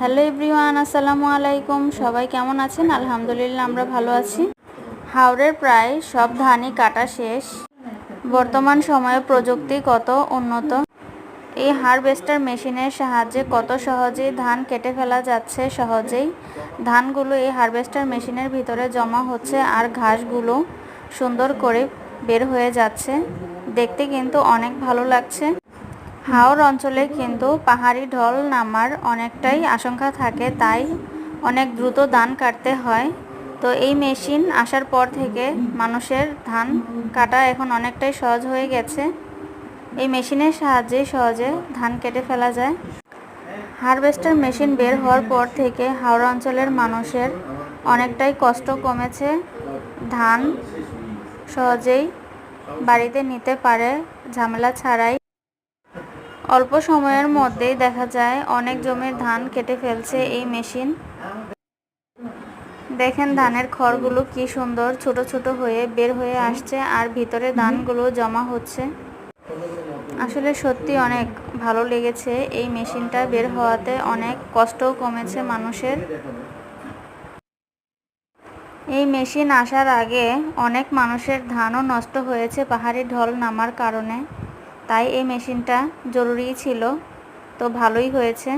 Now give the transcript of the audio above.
Hello everyone, আসসালামু আলাইকুম। সবাই কেমন আছেন? আলহামদুলিল্লাহ, আমরা ভালো আছি। হাওড়ের প্রায় সব ধানই কাটা শেষ। বর্তমান সময়ে প্রযুক্তি কত উন্নত? এই হারভেস্টার মেশিনের সাহায্যে কত সহজেই ধান কেটে ফেলা যাচ্ছে সহজেই? ধানগুলো এই হারভেস্টার মেশিনের ভিতরে জমা হচ্ছে আর ঘাসগুলো সুন্দর করে বের হয়ে যাচ্ছে। দেখতে কিন্তু অনেক ভালো লাগছে। হাওড় অঞ্চলে কিন্তু পাহাড়ি ঢল নামার অনেকটাই আশঙ্কা থাকে, তাই অনেক দ্রুত ধান কাটতে হয়। তো এই মেশিন আসার পর থেকে মানুষের ধান কাটা এখন অনেকটাই সহজ হয়ে গেছে। এই মেশিনের সাহায্যে সহজে ধান কেটে ফেলা যায়। হারভেস্টার মেশিন বের হওয়ার পর থেকে হাওড়া অঞ্চলের মানুষের অনেকটাই কষ্ট কমেছে। ধান সহজেই বাড়িতে নিতে পারে, ঝামেলা ছাড়াই অল্প সময়ের মধ্যেই দেখা যায় অনেক জমির ধান কেটে ফেলছে এই মেশিন। দেখেন ধানের খড়গুলো কি সুন্দর ছোট ছোট হয়ে বের হয়ে আসছে আর ভিতরে ধানগুলো জমা হচ্ছে। আসলে সত্যি অনেক ভালো লেগেছে এই মেশিনটা বের হওয়াতে, অনেক কষ্টও কমেছে মানুষের। এই মেশিন আসার আগে অনেক মানুষের ধানও নষ্ট হয়েছে পাহাড়ি ঢল নামার কারণে। তাই এই মেশিনটা জরুরি ছিল। তো ভালোই হয়েছে।